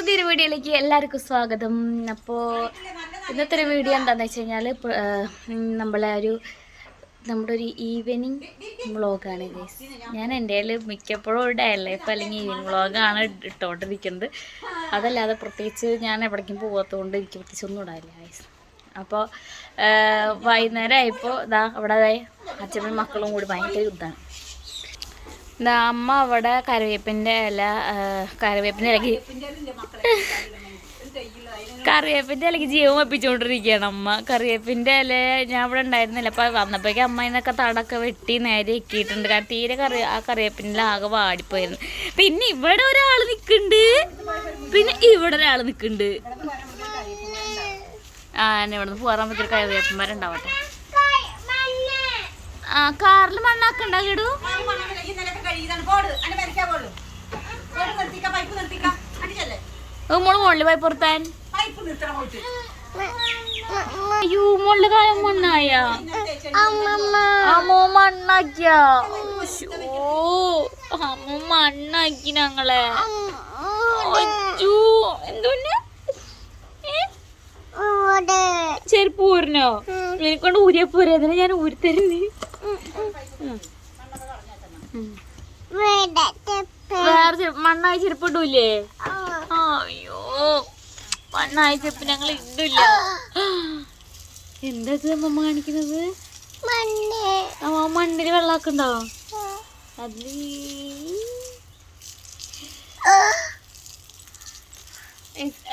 പുതിയൊരു വീഡിയോയിലേക്ക് എല്ലാവർക്കും സ്വാഗതം. അപ്പോൾ ഇന്നത്തെ ഒരു വീഡിയോ എന്താണെന്ന് വെച്ച് കഴിഞ്ഞാൽ നമ്മളെ ഒരു നമ്മുടെ ഒരു ഈവനിങ് വ്ളോഗാണ് ഗൈസ് ഞാൻ എന്റെ കയ്യിൽ മിക്കപ്പോഴും ഒരു ഡേ ലൈഫ് അല്ലെങ്കിൽ ഈവനിങ് വ്ളോഗാണ് ഇട്ടുകൊണ്ടിരിക്കുന്നത് അതല്ലാതെ പ്രത്യേകിച്ച് ഞാൻ എവിടേക്കും പോകാത്തതുകൊണ്ട് എനിക്ക് പ്രത്യേകിച്ച് ഒന്നും ഇടാനില്ല ഗൈസ് അപ്പോൾ വൈകുന്നേരം ആയപ്പോൾ ഇതാ അവിടെ അച്ഛനും മക്കളും കൂടി ഭയങ്കര യുദ്ധമാണ് എന്താ അമ്മ അവിടെ കറിവേപ്പിന്റെ ഇല കറിവേപ്പിന്റെ ഇലക്ക് കറിവേപ്പിന്റെ ഇലക്ക് ജീവൻ വെപ്പിച്ചുകൊണ്ടിരിക്കുകയാണ് അമ്മ. കറിവേപ്പിന്റെ ഇല ഞാൻ ഇവിടെ ഉണ്ടായിരുന്നില്ല. അപ്പോൾ വന്നപ്പോഴേക്കും അമ്മ ഇതിനൊക്കെ തടൊക്കെ വെട്ടി നേരെ ഇക്കിയിട്ടുണ്ട്. കാരണം തീരെ കറി ആ കറിവേപ്പിന്റെ ആകെ വാടിപ്പോയിരുന്നു. പിന്നെ ഇവിടെ ഒരാൾ നിൽക്കുന്നുണ്ട് പിന്നെ ഇവിടെ ഒരാൾ നിൽക്കുന്നുണ്ട് ആ എന്നെ ഇവിടെ നിന്ന് പോകാൻ പറ്റിയ കറിവേപ്പന്മാരുണ്ടാവട്ടെ ആ കാറിൽ മണ്ണാക്കണ്ടാകിടൂ മോൾ മുകളിൽ പോയി പുറത്താൻ അയ്യോ മുകളിൽ കാലം മണ്ണായ. അമ്മ മണ്ണാക്കിയ. ഓ അമ്മ മണ്ണാക്കി ഞങ്ങളെ. അയ്യോ എന്തോന്നെ ചെരുപ്പ് ഊരിനോ എനിക്കൊണ്ട് ഊരിയ പോരെ അതിനെ ഞാൻ ഊരി തരുന്നേ വേറെ മണ്ണായ ചെരുപ്പ് ഇടൂലേ അയ്യോ. മണ്ണായ ചെരുപ്പ് ഞങ്ങൾ ഇടില്ല. എന്താ അമ്മ കാണിക്കുന്നത്? അമ്മ മണ്ണിൽ വെള്ളാക്കുണ്ടോ അതിൽ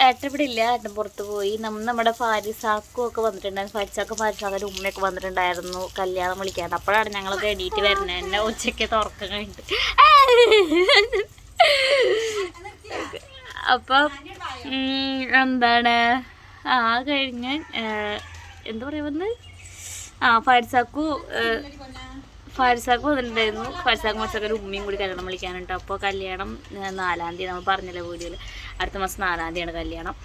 ഏട്ടൻ ഇവിടെ ഇല്ല ഏട്ടൻ പുറത്ത് പോയി. നമ്മ നമ്മുടെ ഫാരിസാക്കും ഒക്കെ വന്നിട്ടുണ്ടായിരുന്നു. ഫാരിസാക്കും ഫാരിസാക്കിന്റെ ഉമ്മയൊക്കെ വന്നിട്ടുണ്ടായിരുന്നു കല്യാണം വിളിക്കാൻ. അപ്പോഴാണ് ഞങ്ങളൊക്കെ എണീറ്റ് വരുന്നത്. എന്നെ ഉച്ചയ്ക്ക് തുറക്കം കഴിഞ്ഞിട്ട് അപ്പം എന്താണ്? ആ കഴിഞ്ഞ് എന്താ പറയാ വന്ന് ആ ഫാരിസാക്കു ഫാരിസാക്ക് വന്നിട്ടുണ്ടായിരുന്നു. ഫാരിസാക്ക് ഒരു ഉമ്മയും കൂടി കല്യാണം വിളിക്കാനുണ്ട്. അപ്പോൾ കല്യാണം നാലാം തീയതി നമ്മൾ പറഞ്ഞില്ല വീഡിയോയിൽ. അടുത്ത മാസം നാലാം തീയതി ആണ് കല്യാണം.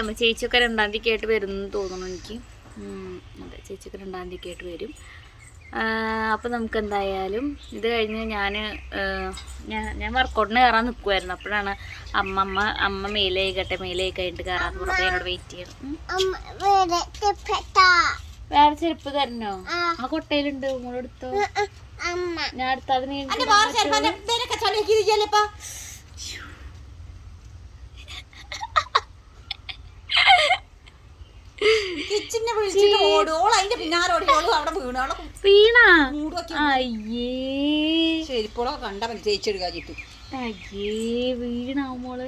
അമ്മ ചേച്ചിയൊക്കെ രണ്ടാം തീയതി ആയിട്ട് വരും എന്ന് തോന്നുന്നു എനിക്ക്. അതെ ചേച്ചിയൊക്കെ രണ്ടാം തീയതി ആയിട്ട് വരും. അപ്പോൾ നമുക്ക് എന്തായാലും ഇത് കഴിഞ്ഞ് ഞാൻ ഞാൻ ഞാൻ വർക്കൗട്ടിന് കയറാൻ നിൽക്കുമായിരുന്നു അപ്പോഴാണ് അമ്മമ്മ അമ്മ മേലെ കട്ടെ മേലെ കഴിഞ്ഞിട്ട് കയറാൻ എന്നോട് വെയിറ്റ് ചെയ്യണം. വേറെ ചെരുപ്പ് തരണോ? ആ. കൊട്ടയിലുണ്ട് മോളെടുത്തോ ഞാൻ അടുത്തത് നീ കിച്ചനെ വിളിച്ചിട്ട് ഓടും. ഓൾ അതിന്റെ പിന്നാലെ ഓടി. ഓളും അവിടെ വീണോളൂ വീണ? അയ്യേ. കണ്ട അയ്യേ വീണ മോൾ?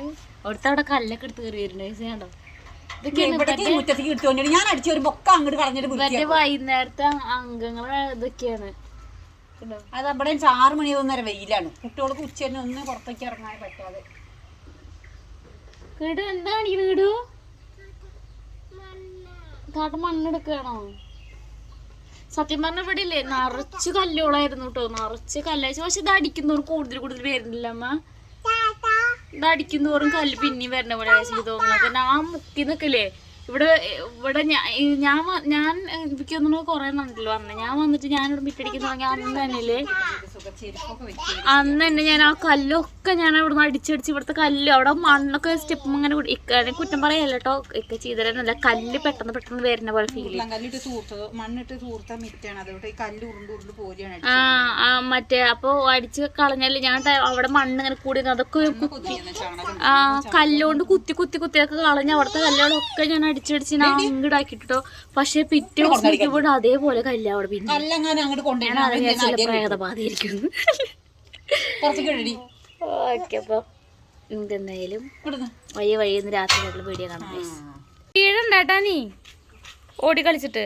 അവിടുത്തെ അവിടെ കല്ലൊക്കെ എടുത്ത് കയറി വരുന്നുണ്ട് ഇവിടേക്ക് മുറ്റത്തേക്ക് എടുത്തോണ്ട് ഞാൻ അടിച്ചു ഒരു ബൊക്ക അങ്ങോട്ട് കളഞ്ഞിട്ട്. വൈകുന്നേരത്തെ അംഗങ്ങളെ ഇതൊക്കെയാണ്. അത് അവിടെ ആറ് മണി ഒന്നര വെയിലാണ്. കുട്ടികൾക്ക് ഉച്ചന് ഒന്ന് പുറത്തേക്ക് ഇറങ്ങാൻ പറ്റാതെ. കേടു എന്താണ് ഈ കേടു കാട്ട മണ്ണെടുക്കണോ സത്യം പറഞ്ഞ ഇവിടെ ഇല്ലേ? നിറച്ച് കല്ലുകളായിരുന്നു കേട്ടോ. നിറച്ച് കല്ലാഴ്ച പക്ഷെ ഇത് അടിക്കുന്നവർ കൂടുതൽ കൂടുതൽ വരുന്നില്ല അമ്മ. ഇത് അടിക്കുന്നോറും കല്ല് പിന്നെയും വരണ പോലെ എനിക്ക് തോന്നുന്നത് ഞാൻ ആ മുക്കി നിൽക്കില്ലേ ഇവിടെ ഇവിടെ ഞാൻ ഞാൻ എനിക്ക് തോന്നുന്നു കുറെ നണ്ടല്ലോ വന്നെ. ഞാൻ വന്നിട്ട് ഞാനിവിടെ മിറ്റടിക്കുന്ന തുടങ്ങി അന്ന് തന്നെ ഇല്ലേ ചെരുപ്പൊക്കെ വെച്ച് അന്ന് തന്നെ ഞാൻ ആ കല്ലൊക്കെ ഞാൻ അവിടെ നിന്ന് അടിച്ചടിച്ച് ഇവിടുത്തെ കല്ല് അവിടെ മണ്ണൊക്കെ സ്റ്റെപ്പ് ഇങ്ങനെ കുടിക്കാൻ കുറ്റം പറയല്ല കേട്ടോ ഇക്ക ചെയ്തരന്നല്ല. കല്ല് പെട്ടെന്ന് പെട്ടെന്ന് വരുന്ന പോലെ ഫീൽ കല്ലിട്ട് തൂർത്തത് മണ്ണിട്ട് തൂർത്ത മിറ്റാണ് അതുകൊണ്ട് ഈ കല്ല് ഉരുണ്ട് ഉരുണ്ട് പോരുകയാണ് ആ ആ മറ്റേ അപ്പൊ അടിച്ച് കളഞ്ഞാൽ ഞാൻ അവിടെ മണ്ണ് ഇങ്ങനെ കൂടി അതൊക്കെ കുത്തി ആ കല്ലുകൊണ്ട് കുത്തി കുത്തി കുത്തിയൊക്കെ കളഞ്ഞ അവിടുത്തെ കല്ലുകളൊക്കെ ഞാൻ അടിച്ചടിച്ച് ഞാൻ അങ്ങോട്ടാക്കിട്ടോ പക്ഷെ പിറ്റേ ദിവസം അതേപോലെ കല്ല് അവിടെ പിന്നെ ഞാൻ അത് ചില കൊണ്ടുവരണം പ്രേതബാധയിരിക്കുന്നു കുറച്ച് കഴിടി ഓക്കെ അപ്പൊ എന്തെന്തായാലും ഇവിടുന്ന്. വയ്യ വയ്യ ഇന്ന് രാത്രി ഞങ്ങൾ വീഡിയോ കാണാം വീടുണ്ടാട്ടാ നീ? ഓടി കളിച്ചിട്ട്.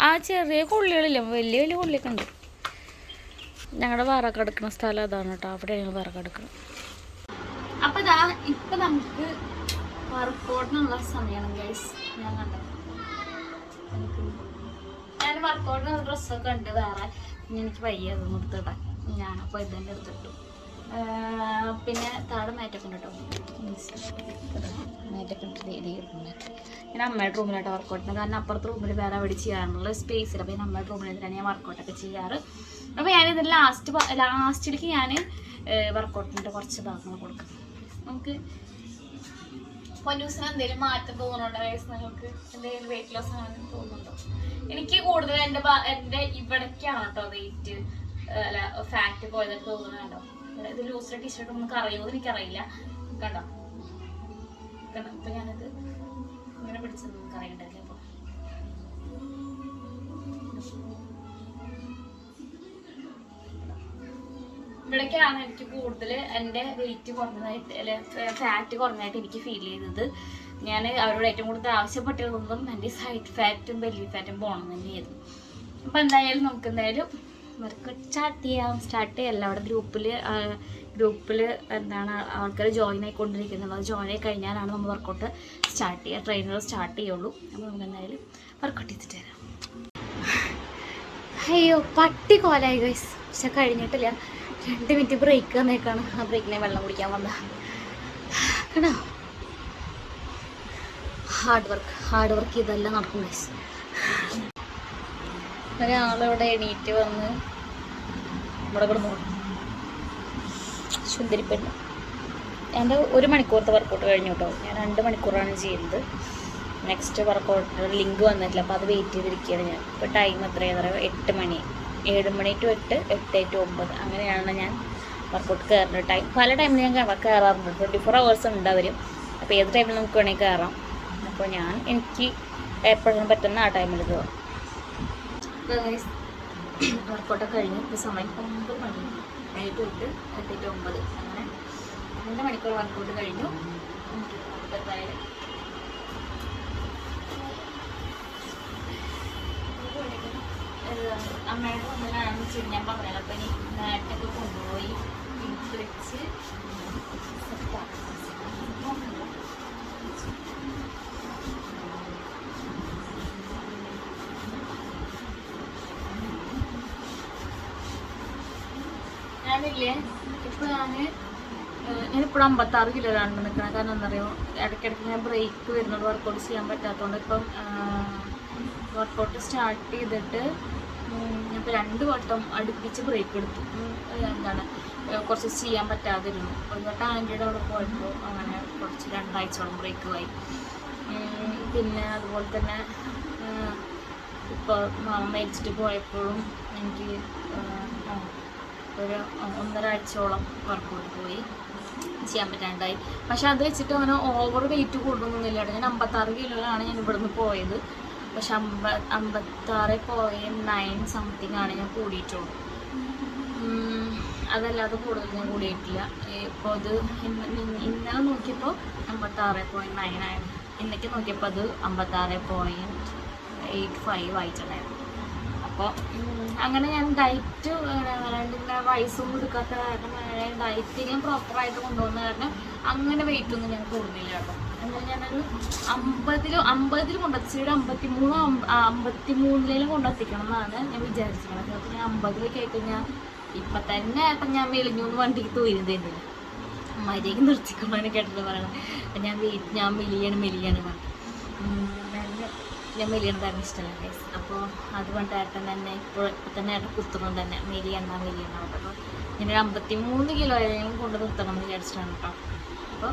ആ ചെറിയ കൊള്ളികളില്ല വലിയ വലിയ കൊള്ളിയൊക്കെ ഉണ്ട്. ഞങ്ങളുടെ വറക്കെടുക്കുന്ന സ്ഥലം അതാണ് കേട്ടോ അവിടെ ഞങ്ങൾ വിറക് എടുക്കുന്നത് അപ്പൊ ഇതാ ഇപ്പൊ നമുക്ക് വറക്കോടിനുള്ള സമയമാണ് ഗൈസ് ഞാൻ കണ്ടത്. ഞാൻ വർക്കൗട്ടിനുള്ള ഡ്രസ്സൊക്കെ ഉണ്ട്. വേറെ എനിക്ക് വയ്യ അതൊന്നും എടുത്തിടാൻ ഞാനപ്പോൾ ഇത് തന്നെ എടുത്തിട്ടു പിന്നെ താഴെ മാറ്റൊക്കെ ഉണ്ട് ഞാൻ അമ്മയുടെ റൂമിലായിട്ട് വർക്കൗട്ടിന് കാരണം അപ്പുറത്തെ റൂമിൽ വേറെ അവിടെ ചെയ്യാനുള്ള സ്പേസ് ഇല്ല. അപ്പോൾ ഞാൻ അമ്മയുടെ റൂമിൽ തന്നെ ഞാൻ വർക്കൗട്ടൊക്കെ ചെയ്യാറ്? അപ്പോൾ ഞാനിത് ലാസ്റ്റ് ലാസ്റ്റിലേക്ക് ഞാൻ വർക്കൗട്ടിന്റെ കുറച്ച് ഭാഗങ്ങൾ കൊടുക്കാം. നമുക്ക് പൊന്നൂസിന് എന്തെങ്കിലും മാറ്റം തോന്നുന്നുണ്ടോ വയസ്സ് നിങ്ങൾക്ക് എന്തെങ്കിലും വെയിറ്റ് ലോസ് അങ്ങനെ തോന്നുന്നുണ്ടോ? എനിക്ക് കൂടുതൽ എന്റെ എന്റെ ഇവിടേക്കാണ് കേട്ടോ വെയിറ്റ് അല്ല ഫാറ്റ് പോയതൊക്കെ തോന്നുന്നുണ്ടോ ഇത് ലൂസിലെ ടീഷർട്ട് നമുക്ക് അറിയുമോ എനിക്കറിയില്ല. കണ്ടോ? കണ്ടോ? ഇപ്പം ഞാനത് ഇങ്ങനെ പിടിച്ചത് നമുക്ക് അറിയണ്ടല്ലേ അപ്പോൾ ഇവിടേക്കാണ് എനിക്ക് കൂടുതൽ എന്റെ വെയിറ്റ് കുറഞ്ഞതായിട്ട് അല്ലെ ഫാറ്റ് കുറഞ്ഞതായിട്ട് എനിക്ക് ഫീൽ ചെയ്തത്. ഞാൻ അവരോട് ഏറ്റവും കൂടുതൽ ആവശ്യപ്പെട്ടിരുന്നതും എന്റെ സൈഡ് ഫാറ്റും ബെല്ലി ഫാറ്റും പോകണം തന്നെയായിരുന്നു. അപ്പോൾ എന്തായാലും നമുക്ക് എന്തായാലും വർക്ക് സ്റ്റാർട്ട് ചെയ്യാം. സ്റ്റാർട്ട് ചെയ്യാം അവിടെ ഗ്രൂപ്പിൽ ഗ്രൂപ്പിൽ എന്താണ് ആൾക്കാർ ജോയിൻ ആയിക്കൊണ്ടിരിക്കുന്നത്. അത് ജോയിൻ ആയി കഴിഞ്ഞാലാണ് നമ്മൾ വർക്കൗട്ട് സ്റ്റാർട്ട് ചെയ്യുക. ട്രെയിനർ സ്റ്റാർട്ട് ചെയ്യുള്ളൂ. അപ്പോൾ നമുക്ക് എന്തായാലും വർക്കൗട്ട് ചെയ്തിട്ട് തരാം അയ്യോ പട്ടി കോലായി ഗൈസ് പക്ഷെ കഴിഞ്ഞിട്ടില്ല. രണ്ട് മിനിറ്റ് ബ്രേക്ക് തന്നേക്കാണ് ആ ബ്രേക്കിനെ വെള്ളം കുടിക്കാൻ വന്ന. കേട്ടോ ഹാർഡ് വർക്ക് ഹാർഡ് വർക്ക് ഇതെല്ലാം നടക്കും ഗൈസ് ഒരാളിവിടെ എണീറ്റ് വന്ന് ഇവിടെ കിടന്നു. സുന്ദരിപ്പെണ്ണ്. എന്റെ ഒരു മണിക്കൂറത്തെ വർക്കൗട്ട് കഴിഞ്ഞു കേട്ടോ ഞാൻ രണ്ട് മണിക്കൂറാണ് ചെയ്യുന്നത് നെക്സ്റ്റ് വർക്കൗട്ട് ലിങ്ക് വന്നിട്ടില്ല. അപ്പോൾ അത് വെയിറ്റ് ചെയ്തിരിക്കുകയാണ് ഞാൻ. ഇപ്പോൾ ടൈം എത്രയാണെന്ന് പറയുക എട്ട് മണി. ഏഴ് മണി ടു എട്ട് എട്ട് ടു ഒമ്പത് അങ്ങനെയാണ് ഞാൻ വർക്കൗട്ട് കയറുന്ന ടൈം പല ടൈമിൽ ഞാൻ കയറാ- കയറാറുണ്ട് ട്വന്റി ഫോർ അവേഴ്സ് ഉണ്ട് അവർ അപ്പോൾ ഏത് ടൈമിൽ നമുക്ക് വേണമെങ്കിൽ കയറാം അപ്പോൾ ഞാൻ എനിക്ക് എപ്പോഴും പറ്റുന്ന ആ ടൈമിൽ കയറും വർക്കൗട്ടൊക്കെ കഴിഞ്ഞ്. ഇപ്പോൾ സമയം ഒമ്പത് മണി. ഏഴ് ടു എട്ട് എട്ട് ടു ഒമ്പത് അങ്ങനെ രണ്ട് മണിക്കൂർ വർക്കൗട്ട് കഴിഞ്ഞു. എന്തായാലും ഏഹ് അമ്മയുടെ മുന്നിലാണ് വെച്ച് ഞാൻ പറഞ്ഞത് അപ്പം ഇനി കൊണ്ടുപോയി പിടിച്ച് വെച്ച് ഞാനില്ലേ ഇപ്പൊ ഞാൻ ഏഹ് ഞാനിപ്പോഴും അമ്പത്താറ് കിലോയിലാണ് നിൽക്കുന്നത് കാരണം എന്നറിയോ ഇടയ്ക്കിടയ്ക്ക് ഞാൻ ബ്രേക്ക് വരുന്നത് വർക്കൗട്ട് ചെയ്യാൻ പറ്റാത്തതുകൊണ്ട് ഇപ്പം വർക്കൗട്ട് സ്റ്റാർട്ട് ചെയ്തിട്ട് ഞാനിപ്പോൾ രണ്ട് വട്ടം അടുപ്പിച്ച് ബ്രേക്ക് എടുത്തു. എന്താണ് കുറച്ച് ചെയ്യാൻ പറ്റാതിരുന്നു. ഒരു വട്ടം ആന്റിയുടെ അവിടെ പോയപ്പോൾ അങ്ങനെ കുറച്ച് രണ്ടാഴ്ചയോളം ബ്രേക്ക് ആയി. പിന്നെ അതുപോലെ തന്നെ ഇപ്പോൾ മരിച്ചിട്ട് പോയപ്പോഴും എനിക്ക് ഒരു ഒന്നരാഴ്ചയോളം വർക്ക് വർക്കൗട്ട് പോയി. ചെയ്യാൻ പറ്റാണ്ടായി. പക്ഷെ അത് വെച്ചിട്ട് അങ്ങനെ ഓവർ വെയിറ്റ് കൂടുന്നൊന്നുമില്ല ഞാൻ അമ്പത്താറ് കിലോയിലാണ് ഞാൻ ഇവിടുന്ന് പോയത്. പക്ഷെ അമ്പ അമ്പത്താറ് പോയിന്റ് നയൻ സംതിങ് ആണ് ഞാൻ കൂടിയിട്ടുള്ളൂ. ഉം, അതല്ലാതെ കൂടുതൽ ഞാൻ കൂടിയിട്ടില്ല. ഇപ്പോൾ അത് ഇന്ന് ഇന്ന് ഇന്നലെ നോക്കിയപ്പോൾ അമ്പത്താറ് പോയിന്റ് നയൻ ആയിരുന്നു. ഇന്നേക്ക് നോക്കിയപ്പോൾ അത് അമ്പത്താറ് പോയിന്റ് എയ്റ്റ് ഫൈവ് ആയിട്ടുണ്ടായിരുന്നു. അപ്പോൾ അങ്ങനെ ഞാൻ ഡയറ്റ് രണ്ടിന്റെ വയസ്സും കൊടുക്കാത്ത കാരണം ഡയറ്റിങ്ങും പ്രോപ്പറായിട്ട് കൊണ്ടുപോകുന്ന കാരണം അങ്ങനെ വെയിറ്റ് ഒന്നും ഞാൻ കൂടുന്നില്ല കേട്ടോ. എന്നാൽ ഞാനൊരു അമ്പതിലും അമ്പതിൽ കൊണ്ടെത്തിച്ചിട്ട് അമ്പത്തി മൂന്നോ അമ്പത്തി മൂന്നിലും കൊണ്ടെത്തിക്കണം എന്നാണ് ഞാൻ വിചാരിച്ചിരിക്കുന്നത്. അപ്പോൾ ഞാൻ അമ്പതിലേക്ക് ഞാൻ ഇപ്പം തന്നെ ഇപ്പം ഞാൻ മെലിഞ്ഞുന്ന് വണ്ടിക്ക് തോരുന്നില്ല മര്യാദയ്ക്ക് നിർത്തിക്കണം എന്ന് കേട്ടിട്ട് പറയണം അപ്പം ഞാൻ ഞാൻ മെലിയാണ് മെലിയാണ് പറഞ്ഞു ഞാൻ- മെലിയാണ് മെലിയണതായിരുന്നു ഇഷ്ടമല്ല ഗൈസ് അപ്പോൾ അതുകൊണ്ട് ഏട്ടൻ തന്നെ ഇപ്പോൾ ഇപ്പം തന്നെ ഏട്ടൻ കുത്തുന്നത് തന്നെ. മെലിയണ്ണ മെലിയണ്ണ അപ്പോൾ ഞാനൊരു അമ്പത്തി മൂന്ന് കിലോ ആയാലും കൊണ്ട് നിർത്തണം എന്ന് വിചാരിച്ചിട്ടാണ് കേട്ടോ. അപ്പോൾ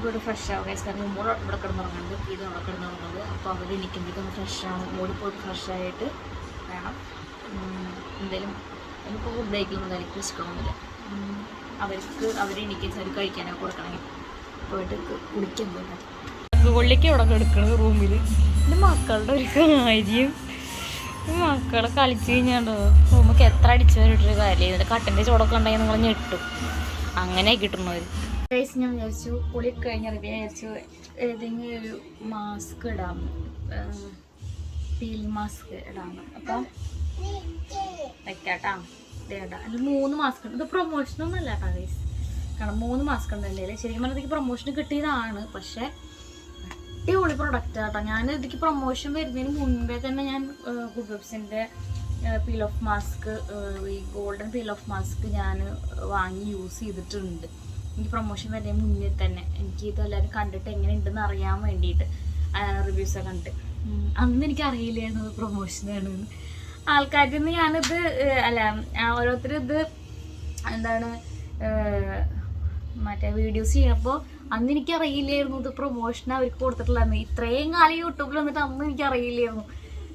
ഇവിടെ ഫ്രഷ് ആവും ഗൈസ് കാരണം മുമ്പ് ഇവിടെ കിടന്നുറങ്ങുന്നത് ഇത് അവിടെ കിടന്നുറങ്ങുന്നത്. അപ്പോൾ അവർ നിൽക്കുമ്പോഴത്തേക്കും ഫ്രഷാണ് ഫ്രഷ് ആവും. ബോഡി പോയിട്ട് ഫ്രഷ് ആയിട്ട് വേണം. എന്തേലും എനിക്ക് ഫുഡ് കഴിക്കുന്നത് എനിക്ക് ഇഷ്ടമൊന്നുമില്ല അവർക്ക് അവർ എനിക്ക് അവർ കഴിക്കാനൊക്കെ കൊടുക്കണമെങ്കിൽ പോയിട്ട് കുടിക്കാൻ പോയിട്ട് കൊള്ളിക്ക് ഇവിടെ കിടക്കണത് റൂമിൽ എന്റെ മക്കളുടെ ഒരു കാര്യം. മക്കളെ കളിച്ച് കഴിഞ്ഞാണ്ടോ? റൂമൊക്കെ എത്ര അടിച്ചു വരിട്ടൊരു കാര്യം കട്ടന്റെ ചോടൊക്കെ ഉണ്ടെങ്കിൽ നിങ്ങൾ ഞെട്ടും. അങ്ങനെ കിട്ടുന്നവർ ഞാൻ വിചാരിച്ചു കുളി റിവ്യൂ വിചാരിച്ചു ഏതെങ്കിലും ഒരു മാസ്ക് ഇടാം. പീൽ മാസ്ക് ഇടാം. അപ്പം വെക്കാട്ടാ. ഇതേട്ടാ അതിൽ മൂന്ന് മാസ്ക് ഉണ്ട്. ഇത് പ്രൊമോഷനൊന്നും അല്ല കേട്ടോ ഗൈസ് കാരണം മൂന്ന് മാസ്ക് ഉണ്ട് ശരിക്കും പറഞ്ഞാൽ പ്രൊമോഷൻ കിട്ടിയതാണ്. പക്ഷേ അടിപൊളി പ്രൊഡക്റ്റ് കേട്ടോ ഞാൻ ഇതിക്ക് പ്രൊമോഷൻ വരുന്നതിന് മുൻപേ തന്നെ ഞാൻ ഗുഡ് വെബ്സിന്റെ പീൽ ഓഫ് മാസ്ക് ഈ ഗോൾഡൻ പീൽ ഓഫ് മാസ്ക് ഞാൻ വാങ്ങി യൂസ് ചെയ്തിട്ടുണ്ട്. എനിക്ക് പ്രൊമോഷൻ വരുന്ന മുന്നിൽ തന്നെ. എനിക്ക് ഇത് എല്ലാവരും കണ്ടിട്ട് എങ്ങനെ ഉണ്ടെന്ന് അറിയാൻ വേണ്ടിയിട്ട് റിവ്യൂസൊക്കെ കണ്ടിട്ട് ഉം, അന്ന് എനിക്ക് അറിയില്ലായിരുന്നു പ്രൊമോഷനാണ് ആൾക്കാരിൽ നിന്ന് ഞാനിത് അല്ല ഓരോരുത്തർ ഇത് എന്താണ് മറ്റേ വീഡിയോസ് ചെയ്യുമ്പോൾ അന്ന് എനിക്ക് അറിയില്ലായിരുന്നു ഇത് പ്രൊമോഷൻ അവർക്ക് കൊടുത്തിട്ടുള്ളതെന്ന്. ഇത്രയും കാലം യൂട്യൂബിൽ വന്നിട്ട് അന്ന് എനിക്ക് അറിയില്ലായിരുന്നു.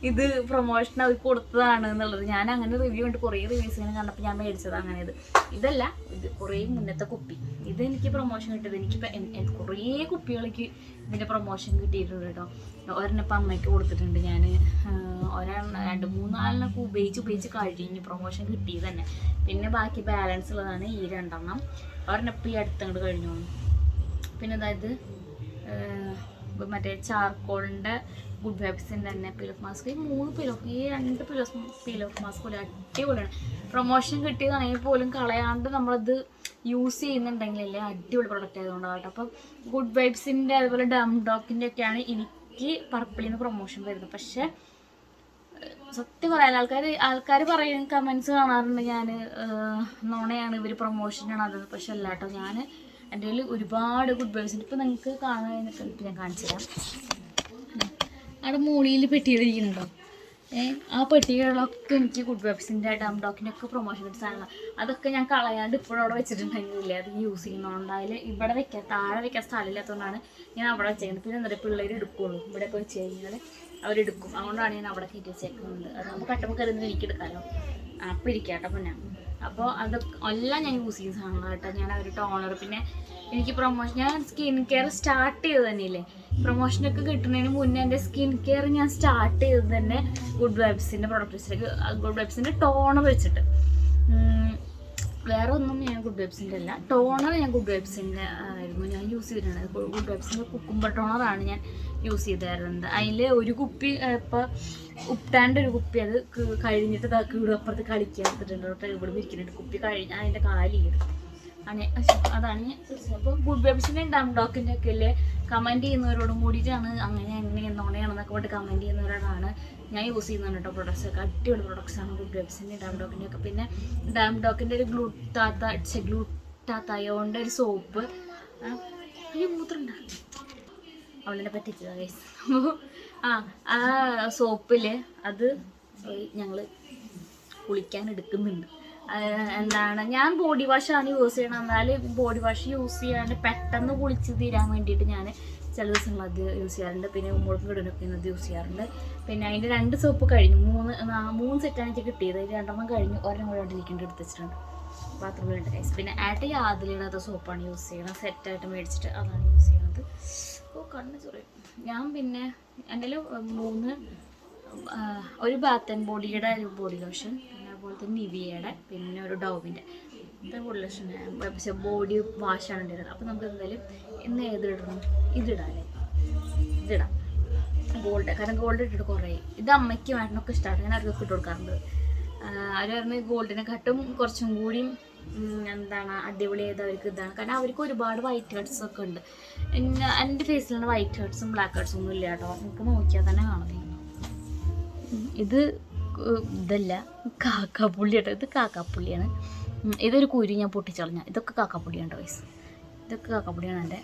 ഇത് പ്രൊമോഷൻ അവർ കൊടുത്തതാണ് എന്നുള്ളത്. ഞാൻ അങ്ങനെ റിവ്യൂ ഉണ്ട് കുറേ റിവ്യൂസ് ഇങ്ങനെ കണ്ടപ്പോൾ ഞാൻ മേടിച്ചത് അങ്ങനെ ഇത് ഇതല്ല ഇത് കുറേ മുന്നത്തെ കുപ്പി. ഇത് എനിക്ക് പ്രൊമോഷൻ കിട്ടിയത്. എനിക്ക് കുറേ കുപ്പികൾക്ക് ഇതിന്റെ പ്രൊമോഷൻ കിട്ടിയിട്ടുണ്ട് കേട്ടോ. ഒരെണ്ണം ഇപ്പം അമ്മയ്ക്ക് കൊടുത്തിട്ടുണ്ട്. ഞാൻ ഒരെണ്ണം രണ്ട് മൂന്നാലിനൊക്കെ ഉപയോഗിച്ച് ഉപയോഗിച്ച് കഴിഞ്ഞു പ്രൊമോഷൻ കിട്ടിയത് തന്നെ. പിന്നെ ബാക്കി ബാലൻസ് ഉള്ളതാണ് ഈ രണ്ടെണ്ണം. ഒരെണ്ണം ഇപ്പം ഈ അടുത്തങ്ങോട്ട് കഴിഞ്ഞു. പിന്നെ അതായത് മറ്റേ ചാർക്കോളിന്റെ ഗുഡ് വൈബ്സിന്റെ തന്നെ പിലോഫ് മാസ്ക് ഈ മൂന്ന് പിലോ ഈ രണ്ട് പിലോഫ് പിലോഫ് മാസ്ക് പോലെ അടിപൊളിയാണ്. പ്രൊമോഷൻ കിട്ടിയതാണെങ്കിൽ പോലും കളയാണ്ട് നമ്മളത് യൂസ് ചെയ്യുന്നുണ്ടെങ്കിലല്ലേ അടിപൊളി പ്രൊഡക്റ്റ് ആയതുകൊണ്ടാണ് അപ്പം ഗുഡ് വൈബ്സിന്റെ അതുപോലെ ഡം ഡോക്കിന്റെ ഒക്കെയാണ് എനിക്ക് പർപ്പിളിൽ നിന്ന് പ്രൊമോഷൻ വരുന്നത്. പക്ഷേ സത്യം പറയാൻ ആൾക്കാർ ആൾക്കാർ പറയും കമൻസ് കാണാറുണ്ട് ഞാൻ നോണയാണ് ഇവർ പ്രൊമോഷനാണ് അത് പക്ഷെ അല്ല കേട്ടോ ഞാൻ എന്റെ കയ്യിൽ ഒരുപാട് ഗുഡ് വൈബ്സ് ഉണ്ട്. ഇപ്പം നിങ്ങൾക്ക് കാണാൻ ഞാൻ കാണിച്ചു തരാം അവിടെ മൂളിയിൽ പെട്ടിയിലിരിക്കുന്നുണ്ടോ? ഏഹ് ആ പെട്ടികളൊക്കെ എനിക്ക് ഗുഡ് വെബ്സിന്റെ ഡം ഡോക്കിന്റെ ഒക്കെ പ്രൊമോഷൻ കിട്ടിയ അതൊക്കെ ഞാൻ കളയാണ്ട് ഇപ്പോഴും അവിടെ വെച്ചിട്ടുണ്ടെങ്കിലേ അത് യൂസ് ചെയ്യുന്നതുകൊണ്ട് അതിൽ ഇവിടെ വെക്കാൻ താഴെ വെക്കാൻ സ്ഥലമില്ലാത്തതുകൊണ്ടാണ് ഞാൻ അവിടെ വെച്ചേക്കുന്നത്. പിന്നെ പറയുക പിള്ളേർ എടുക്കുള്ളൂ. ഇവിടെയൊക്കെ വെച്ച് കഴിഞ്ഞാൽ അവരെടുക്കും. അതുകൊണ്ടാണ് ഞാൻ അവിടെ കയറ്റി വെച്ചേക്കുന്നത്. അത് നമുക്ക് പെട്ടെന്ന് കയറി എനിക്ക് എടുക്കാമല്ലോ അപ്പോൾ ഇരിക്കാട്ടോ പിന്നെ. അപ്പോൾ അത് എല്ലാം ഞാൻ യൂസ് ചെയ്യുന്ന സാധനങ്ങൾ കേട്ടോ. ഞാൻ അവർ ടോണർ പിന്നെ എനിക്ക് പ്രൊമോഷൻ ഞാൻ സ്കിൻ കെയർ സ്റ്റാർട്ട് ചെയ്തത് തന്നെയില്ലേ? പ്രൊമോഷനൊക്കെ കിട്ടുന്നതിന് മുന്നേ എന്റെ സ്കിൻ കെയർ ഞാൻ സ്റ്റാർട്ട് ചെയ്തത് തന്നെ ഗുഡ് വൈബ്സിന്റെ വെച്ചിട്ട് ഗുഡ് വൈബ്സിന്റെ ടോണർ വെച്ചിട്ട്. വേറെ ഒന്നും ഞാൻ ഗുഡ് വൈബ്സിന്റെ അല്ല. ടോണർ ഞാൻ ഗുഡ് വൈബ്സിന്റെ ആയിരുന്നു ഞാൻ യൂസ് ചെയ്തിട്ടുണ്ട് ഗുഡ് വൈബ്സിന്റെ കുക്കുംബർ ടോണറാണ് ഞാൻ യൂസ് ചെയ്തായിരുന്നത് അതിൽ ഒരു കുപ്പി ഇപ്പോൾ ഉപ്ടാന്റെ ഒരു കുപ്പി അത് കഴിഞ്ഞിട്ട് കീടപ്പുറത്ത് ഇവിടെ അപ്പുറത്ത് കളിക്കാത്തിട്ടുണ്ട് കേട്ടോ ഇവിടെ ഇരിക്കുന്നുണ്ട്. കുപ്പി കഴിഞ്ഞ് അതിന്റെ കാലിയെടുത്തു ആണ് അതാണ്. ഞാൻ ഗുഡ് ഒക്കെ അല്ലേ? കമന്റ് ചെയ്യുന്നവരോടും കൂടിയിട്ടാണ് അങ്ങനെ എങ്ങനെ എന്നോണെയാണെന്നൊക്കെ പറഞ്ഞിട്ട് കമന്റ് ചെയ്യുന്നവരോടാണ് ഞാൻ യൂസ് ചെയ്യുന്നത് കേട്ടോ പ്രൊഡക്ട്സ് ഒക്കെ. അടിപൊളി പ്രൊഡക്ട്സ് ആണ് ഗുഡ് വെബ്സിന്റെ ഡാം ഡോക്കിന്റെ ഒക്കെ. പിന്നെ ഡാം ഡോക്കിന്റെ ഒരു ഗ്ലൂട്ടാത്ത ഗ്ലൂട്ടാത്തയോണ്ട് ഒരു സോപ്പ് ഒരു മൂത്രണ്ട? അവളെ പറ്റിച്ചതാ ഗൈസ് ആ ആ സോപ്പിൽ അത് ഞങ്ങൾ കുളിക്കാൻ എടുക്കുന്നുണ്ട്. എന്താണ്? ഞാൻ ബോഡി വാഷ് ആണ് യൂസ് ചെയ്യണം എന്നാൽ ബോഡി വാഷ് യൂസ് ചെയ്യാണ്ട് പെട്ടെന്ന് കുളിച്ച് തീരാൻ വേണ്ടിയിട്ട് ഞാൻ ചില ദിവസങ്ങൾ അത് യൂസ് ചെയ്യാറുണ്ട്. പിന്നെ ഉമ്മൾക്കും കിടനൊക്കെ അത് യൂസ് ചെയ്യാറുണ്ട്. പിന്നെ അതിന്റെ രണ്ട് സോപ്പ് കഴിഞ്ഞു. മൂന്ന് മൂന്ന് സെറ്റാണ് എനിക്ക് കിട്ടിയത്. അതിൽ രണ്ടെണ്ണം കഴിഞ്ഞു. ഒരെണ്ണം കൂടെ ഇരിക്കേണ്ടി എടുത്തിട്ടുണ്ട് ബാത്റൂമിലുണ്ട് ഗൈസ് പിന്നെ ആയിട്ട് യാതിലിടാത്ത സോപ്പാണ് യൂസ് ചെയ്യണം സെറ്റായിട്ട് മേടിച്ചിട്ട് അതാണ് യൂസ് ചെയ്യണത്. ഓ കണ്ണ് ചൊറിയും. ഞാൻ പിന്നെ എന്റെ മൂന്ന് ഒരു ബാത്ത് ആൻഡ് ബോഡിയുടെ ബോഡി ലോഷൻ അതുപോലെ തന്നെ നിവിയയുടെ പിന്നെ ഒരു ഡോവിന്റെ. ഇത് കൂടുതൽ ബോഡി വാഷാണ് ഇടുന്നത് അപ്പോൾ നമുക്ക് എന്തായാലും ഇന്ന് ഏതിടണം ഇതിടാല്ലേ ഇതിടാം ഗോൾഡ് കാരണം ഗോൾഡ് ഇട്ടിട്ട് കുറേ. ഇത് അമ്മയ്ക്ക് വേണ്ടനൊക്കെ ഇഷ്ടമാണ് ഞാൻ അവർക്ക് ഇട്ട് കൊടുക്കാറുണ്ട്. അവർ പറഞ്ഞ് ഗോൾഡിനെ കാട്ടും കുറച്ചും കൂടിയും എന്താണ് അടിപൊളി ചെയ്ത് അവർക്ക് ഇതാണ്. കാരണം അവർക്ക് ഒരുപാട് വൈറ്റ് ഹെഡ്സ് ഒക്കെ ഉണ്ട്. എന്റെ ഫേസിലാണ് വൈറ്റ് ഹെഡ്സും ബ്ലാക്ക് ഹെഡ്സും ഒന്നും ഇല്ല കേട്ടോ. നമുക്ക് നോക്കിയാൽ തന്നെ കാണുന്നത് ഇത് ഇതല്ല കാക്കാപ്പുള്ളി കേട്ടോ ഇത് കാക്കാപ്പുള്ളിയാണ്. ഇതൊരു കുരി ഞാൻ പൊട്ടിച്ചളഞ്ഞ. ഇതൊക്കെ കാക്കാപ്പുള്ളിയാണ് വയസ്സ് ഇതൊക്കെ കാക്കാപ്പുള്ളിയാണ് എന്റെ.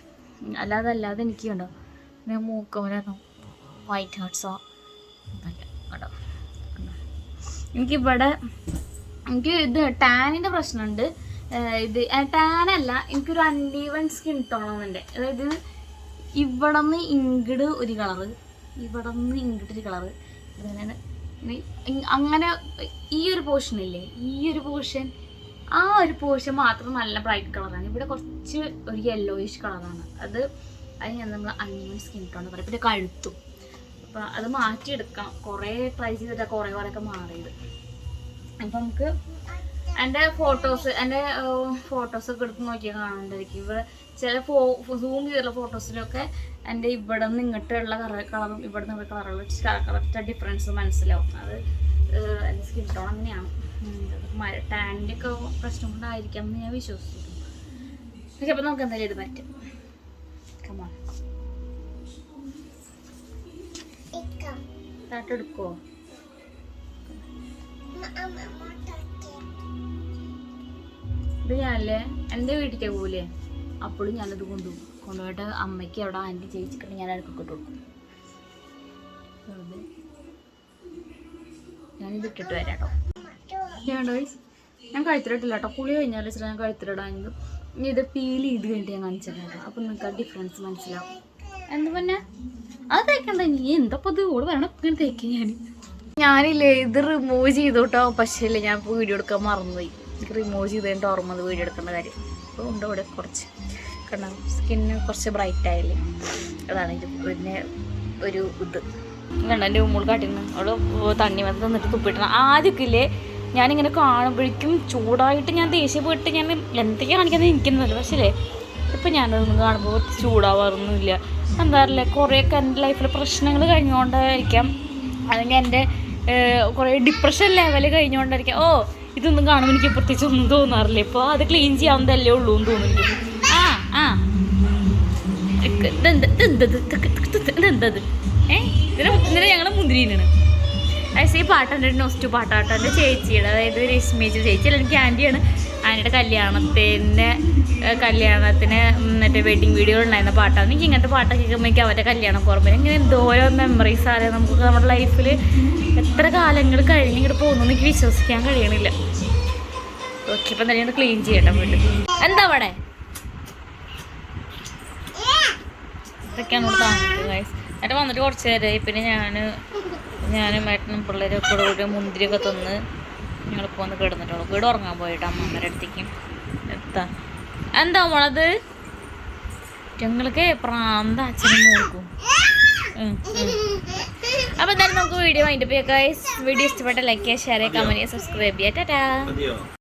അല്ലാതെ അല്ലാതെ എനിക്ക് കണ്ടോ? ഞാൻ മൂക്കമലോ വൈറ്റ് ഹാർട്ട്സോ കേട്ടോ? എനിക്കിവിടെ എനിക്ക് ഇത് ടാനിന്റെ പ്രശ്നമുണ്ട്. ഇത് ടാനല്ല എനിക്കൊരു അൺഈവൺ സ്കിൻ ടോണുണ്ട് അതായത് ഇവിടെ നിന്ന് ഇങ്കിട് ഒരു കളറ് ഇവിടെ നിന്ന് ഇങ്കിട്ടൊരു കളറ് അങ്ങനെ അങ്ങനെ ഈ ഒരു പോർഷൻ ഇല്ലേ? ഈ ഒരു പോർഷൻ ആ ഒരു പോർഷൻ മാത്രം നല്ല ബ്രൈറ്റ് കളറാണ് ഇവിടെ കുറച്ച് ഒരു യെല്ലോയിഷ് കളറാണ് അത് അത് ഞാൻ നമ്മൾ അൺഈവൺ സ്കിൻ ടോൺ പറയും പിന്നെ കഴുത്തും. അപ്പം അത് മാറ്റിയെടുക്കാം. കുറേ ട്രൈ ചെയ്തിട്ടാണ് കുറേ കുറേയൊക്കെ മാറിയത്. അപ്പം നമുക്ക് എന്റെ ഫോട്ടോസ് എന്റെ ഫോട്ടോസൊക്കെ എടുത്ത് നോക്കിയാൽ കാണണ്ടായിരിക്കും ഇവിടെ ചില ഫോ സൂം ചെയ്തുള്ള ഫോട്ടോസിലൊക്കെ എന്റെ ഇവിടെ നിന്ന് ഇങ്ങോട്ടുള്ള കളർ കളറും ഇവിടെ നിന്ന് കളറുള്ള കറക്റ്റ് ഡിഫറൻസ് മനസ്സിലാവും. അത് എന്റെ സ്കിൻ ടോൺ അങ്ങനെയാണ് ടാനിന്റെ ഒക്കെ പ്രശ്നം കൊണ്ടായിരിക്കാം എന്ന് ഞാൻ വിശ്വസിക്കുന്നു. പക്ഷെ അപ്പം നമുക്ക് എന്തായാലും ഇത് പറ്റും. കമാ താട്ടെടുക്കുമോ ഇത് ഞാനല്ലേ? എന്റെ വീട്ടിലേക്ക് പോകൂലേ? അപ്പോഴും ഞാനത് കൊണ്ടുപോകും കൊണ്ടുപോയിട്ട് അമ്മയ്ക്ക് അവിടെ ആന്റി ചേച്ചിക്കിട്ട് ഞാൻ അടുക്കൊക്കെ ഇട്ട് കൊടുക്കും. ഞാനിത് ഇട്ടിട്ട് വരാം കേട്ടോ ഞാൻ ഞാൻ കഴുത്തിലിട്ടില്ല കേട്ടോ. കുളി കഴിഞ്ഞാൽ വെച്ചിട്ട് ഞാൻ കഴുത്തിലിടാഞ്ഞത് ഇനി ഇത് പീൽ ചെയ്ത് കഴിഞ്ഞിട്ട് ഞാൻ കാണിച്ചിട്ടുണ്ട് അപ്പം നിങ്ങൾക്ക് ആ ഡിഫറൻസ് മനസ്സിലാവും. എന്ത് പിന്നെ? അത് തേക്കണ്ട നീ. എന്തപ്പോൾ ഇത്? ഓട് വരണം ഇങ്ങനെ തേക്കും ഞാൻ ഞാനില്ലേ ഇത് റിമൂവ് ചെയ്തു കേട്ടോ. പക്ഷേ ഇല്ലേ ഞാൻ വീഡിയോ എടുക്കാൻ മറന്നുപോയി. എനിക്ക് റിമൂവ് ചെയ്ത് കഴിഞ്ഞിട്ട് ഓർമ്മ വീഡിയോ എടുക്കേണ്ട കാര്യം. അപ്പോൾ ഉണ്ട് ഇവിടെ കുറച്ച്? കണ്ടോ സ്കിന്ന് കുറച്ച് ബ്രൈറ്റ് ആയില്ലേ അതാണ് ഇത്. പിന്നെ ഒരു ഇത്. കണ്ട? എന്റെ ഉമ്മൾ കാട്ടിന്ന് അവൾ തണ്ണി വന്ന് തന്നിട്ട് തുപ്പിട്ടണം ആദ്യമൊക്കെ ഞാനിങ്ങനെ കാണുമ്പോഴേക്കും ചൂടായിട്ട് ഞാൻ ദേഷ്യപ്പെട്ട് ഞാൻ എന്തൊക്കെ കാണിക്കുന്നത് എനിക്കുന്നല്ലോ പക്ഷേ ഇപ്പം ഞാനതൊന്നും കാണുമ്പോൾ ചൂടാവാറൊന്നുമില്ല. എന്താ അറിയില്ല കുറേയൊക്കെ എന്റെ ലൈഫിൽ പ്രശ്നങ്ങൾ കഴിഞ്ഞുകൊണ്ടായിരിക്കാം. അല്ലെങ്കിൽ എന്റെ കുറേ ഡിപ്രഷൻ ലെവൽ കഴിഞ്ഞുകൊണ്ടായിരിക്കാം. ഓ ഇതൊന്നും കാണുമ്പോൾ എനിക്ക് പ്രത്യേകിച്ച് ഒന്നും തോന്നാറില്ല. ഇപ്പോൾ അത് ക്ലീൻ ചെയ്യാവുന്നതല്ലേ ഉള്ളൂ എന്ന് തോന്നുന്നു ഇതെന്തത് ഏ ഇതിന് ഇതിന് ഞങ്ങൾ മുന്തിരിനാണ് ഐസ് ഈ പാട്ടെന്റെ നൊസ്റ്റു പാട്ടാട്ടോ ചേച്ചിയുടെ അതായത് രശ്മിച്ച് ചേച്ചി അല്ലെങ്കിൽ ആന്റിയാണ് ആന്റിയുടെ കല്യാണത്തിന് കല്യാണത്തിന് മറ്റേ വെഡിങ് വീഡിയോ ഉണ്ടായിരുന്ന പാട്ടാണ് എനിക്ക് ഇങ്ങനത്തെ പാട്ടൊക്കെ കേൾക്കുമ്പോൾ എനിക്ക് അവരുടെ കല്യാണം ഓർമ്മ ഇങ്ങനെ എന്തോരോ മെമ്മറീസ് ആണ് നമുക്ക് നമ്മുടെ ലൈഫിൽ എത്ര കാലങ്ങൾ കഴിഞ്ഞ് ഇങ്ങോട്ട് പോകുന്നു എനിക്ക് വിശ്വസിക്കാൻ കഴിയണില്ല ഓക്കെ ഇപ്പം തന്നെ ക്ലീൻ ചെയ്യട്ടെ വീട്ടിൽ എന്താ അവിടെ ഇതൊക്കെയാണ് ഇവിടെ താമസിക്കുന്നത് ഗൈസ് എന്നിട്ട് വന്നിട്ട് കുറച്ച് നേരമായി. പിന്നെ ഞാൻ ഞാനും ഏട്ടനും പിള്ളേരൊക്കെ കൂടെ കൂടി മുന്തിരിയൊക്കെ തന്ന് ഞങ്ങളിപ്പോൾ വന്ന് കിടന്നിട്ടുള്ളൂ. വീട് ഉറങ്ങാൻ പോയിട്ട് അമ്മമ്മയുടെ അടുത്തേക്ക്. എത്താ? എന്താ മോളത്? ഞങ്ങൾക്ക് പ്രാന്ത അച്ഛനും നോക്കും അപ്പോൾ എന്തായാലും നമുക്ക് വീഡിയോ വൈൻഡപ്പ് ചെയ്യാം ഗൈസ് വീഡിയോ ഇഷ്ടപ്പെട്ട ലൈക്ക് ചെയ്യുക ഷെയർ ചെയ്യുക കമന്റ് ചെയ്യുക സബ്സ്ക്രൈബ് ചെയ്യുക. ടാറ്റാ.